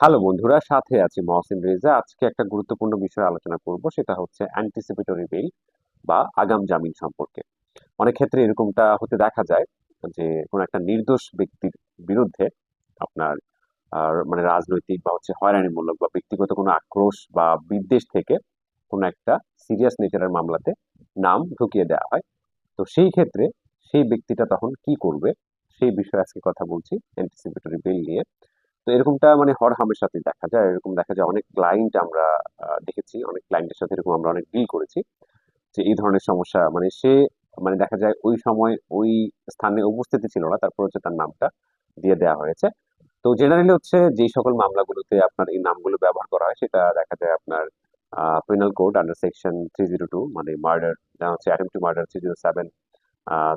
Hello বন্ধুরা, সাথে আছি মহসিন রেজা। আজকে একটা গুরুত্বপূর্ণ বিষয় আলোচনা করব, সেটা হচ্ছে অ্যান্টিসিপেটরি বেল বা আগাম জামিন সম্পর্কে। অনেক ক্ষেত্রে এরকমটা হতে দেখা যায় যে, কোনো একটা নির্দোষ ব্যক্তির বিরুদ্ধে আপনার মানে রাজনৈতিক বা হচ্ছে হয়রানিমূলক বা ব্যক্তিগত কোনো আক্রোশ বা বিদ্বেষ থেকে কোনো একটা সিরিয়াস নেচারের মামলাতে নাম ঢুকিয়ে দেওয়া হয়। তো সেই ক্ষেত্রে সেই ব্যক্তিটা তখন কি করবে, সেই বিষয়ে আজকে কথা বলছি অ্যান্টিসিপেটরি বেল নিয়ে। তো এরকমটা মানে হর হামেশাতেই দেখা যায়। এরকম দেখা যায় অনেক ক্লায়েন্ট আমরা দেখেছি। অনেক ক্লায়েন্টের সাথে এরকম আমরা অনেক ডিল করেছি যে এই ধরনের সমস্যা। মানে সে মানে দেখা যায় ওই সময় ওই স্থানে উপস্থিতি ছিল না। তারপর হচ্ছে তার নামটা দিয়ে দেওয়া হয়েছে। তো জেনারেলি হচ্ছে যেই সকল মামলাগুলোতে আপনার এই নামগুলো ব্যবহার করা হয়, সেটা দেখা যায় আপনার penal code under section three zero two মানে মার্ডার হচ্ছে attempt to murder three zero seven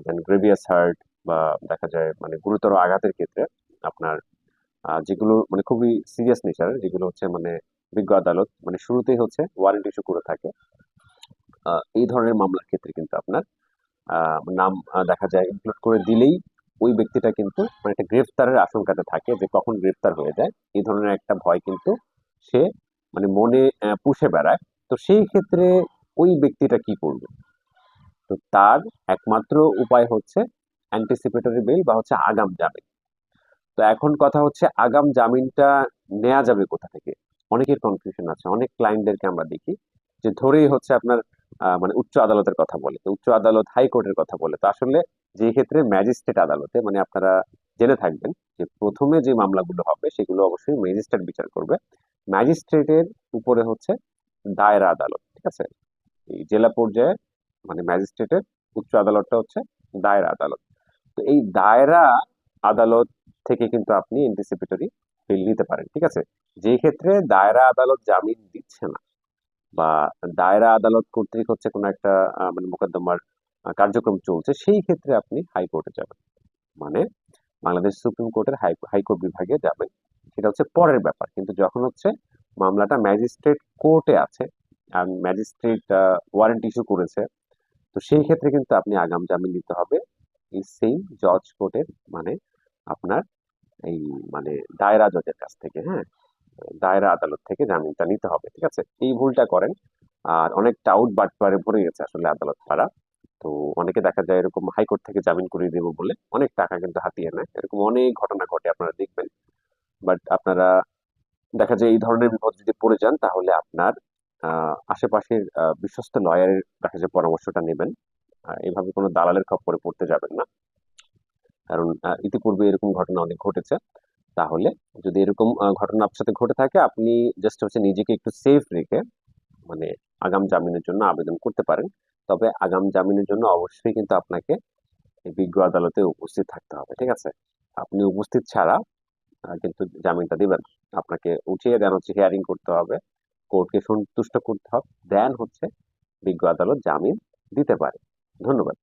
then grievous hurt বা দেখা যায় মানে গুরুতর আঘাতের ক্ষেত্রে আপনার যেগুলো মানে খুবই সিরিয়াস নেচার যেগুলো হচ্ছে মানে বিজ্ঞ আদালত মানে শুরুতেই হচ্ছে ওয়ারেন্ট ইস্যু করে থাকে। এই ধরনের মামলার ক্ষেত্রে কিন্তু আপনার নাম দেখা যায় ইনক্লুড করে দিলেই ওই ব্যক্তিটা কিন্তু মানে একটা গ্রেফতারের আশঙ্কাতে থাকে যে কখন গ্রেফতার হয়ে যায়। এই ধরনের একটা ভয় কিন্তু সে মানে মনে পুষে বেড়ায়। তো সেই ক্ষেত্রে ওই ব্যক্তিটা কি করবে? তো তার একমাত্র উপায় হচ্ছে অ্যান্টিসিপেটরি বেল বা হচ্ছে আগাম জামিন। তো এখন কথা হচ্ছে আগাম জামিনটা নেওয়া যাবে কোথা থেকে? অনেকের কনফিউশন আছে, অনেক ক্লায়েন্টদেরকে আমরা দেখি যে ধরেই হচ্ছে আপনার মানে উচ্চ আদালতের কথা বলে, তো উচ্চ আদালত হাইকোর্টের কথা বলে। তো আসলে যে ক্ষেত্রে ম্যাজিস্ট্রেট আদালতে মানে আপনারা জেনে থাকবেন যে প্রথমে যে মামলাগুলো হবে, সেগুলো অবশ্যই ম্যাজিস্ট্রেট বিচার করবে। ম্যাজিস্ট্রেটের উপরে হচ্ছে দায়রা আদালত, ঠিক আছে? এই জেলা পর্যায়ে মানে ম্যাজিস্ট্রেটের উচ্চ আদালতটা হচ্ছে দায়রা আদালত। তো এই দায়রা আদালত থেকে কিন্তু আপনি এন্টিসিপেটরি বিল নিতে পারেন, ঠিক আছে? যে ক্ষেত্রে দায়রা আদালত জামিন দিচ্ছে না বা দায়রা আদালত কর্তৃক হচ্ছে কোনো একটা মানে মোকদ্দমার কার্যক্রম চলছে, সেই ক্ষেত্রে আপনি হাইকোর্টে যাবেন। মানে বাংলাদেশ সুপ্রিম কোর্টের হাইকোর্ট বিভাগে যাবেন। সেটা হচ্ছে পরের ব্যাপার। কিন্তু যখন হচ্ছে মামলাটা ম্যাজিস্ট্রেট কোর্টে আছে আর ম্যাজিস্ট্রেট ওয়ারেন্ট ইস্যু করেছে, তো সেই ক্ষেত্রে কিন্তু আপনি আগাম জামিন দিতে হবে। এই সেম জজ কোর্টের মানে আপনার এই মানে দায়রা জজের কাছ থেকে হ্যাঁ? দায়রা আদালত থেকে জামিনটা নিতে হবে, ঠিক আছে? এই ভুলটা করেন। আর অনেক টাউট বাটপারে ভরে গেছে আসলে আদালত পাড়া। তো অনেকে দেখা যায় এরকম হাইকোর্ট থেকে জামিন করিয়ে দেবো বলে অনেক টাকা কিন্তু হাতিয়ে নেয়। এরকম অনেক ঘটনা ঘটে আপনারা দেখবেন। বাট আপনারা দেখা যায় এই ধরনের বিপদ যদি পড়ে যান, তাহলে আপনার আশেপাশের বিশ্বস্ত লয়ারের যায় পরামর্শটা নেবেন এভাবে কোনো দালালের খপ্পরে পড়তে যাবেন না। কারণ ইতিপূর্বে এরকম ঘটনা অনেক ঘটেছে। তাহলে যদি এরকম ঘটনা আপনার সাথে ঘটে থাকে, আপনি জাস্ট হচ্ছে নিজেকে একটু সেফ রেখে মানে আগাম জামিনের জন্য আবেদন করতে পারেন। তবে আগাম জামিনের জন্য অবশ্যই কিন্তু আপনাকে বিজ্ঞ আদালতে উপস্থিত থাকতে হবে, ঠিক আছে? আপনি উপস্থিত ছাড়া কিন্তু জামিনটা দিবেন। আপনাকে উঠিয়ে দেন, হচ্ছে হিয়ারিং করতে হবে, কোর্টকে সন্তুষ্ট করতে হবে, দেন হচ্ছে বিজ্ঞ আদালত জামিন দিতে পারে। ধন্যবাদ।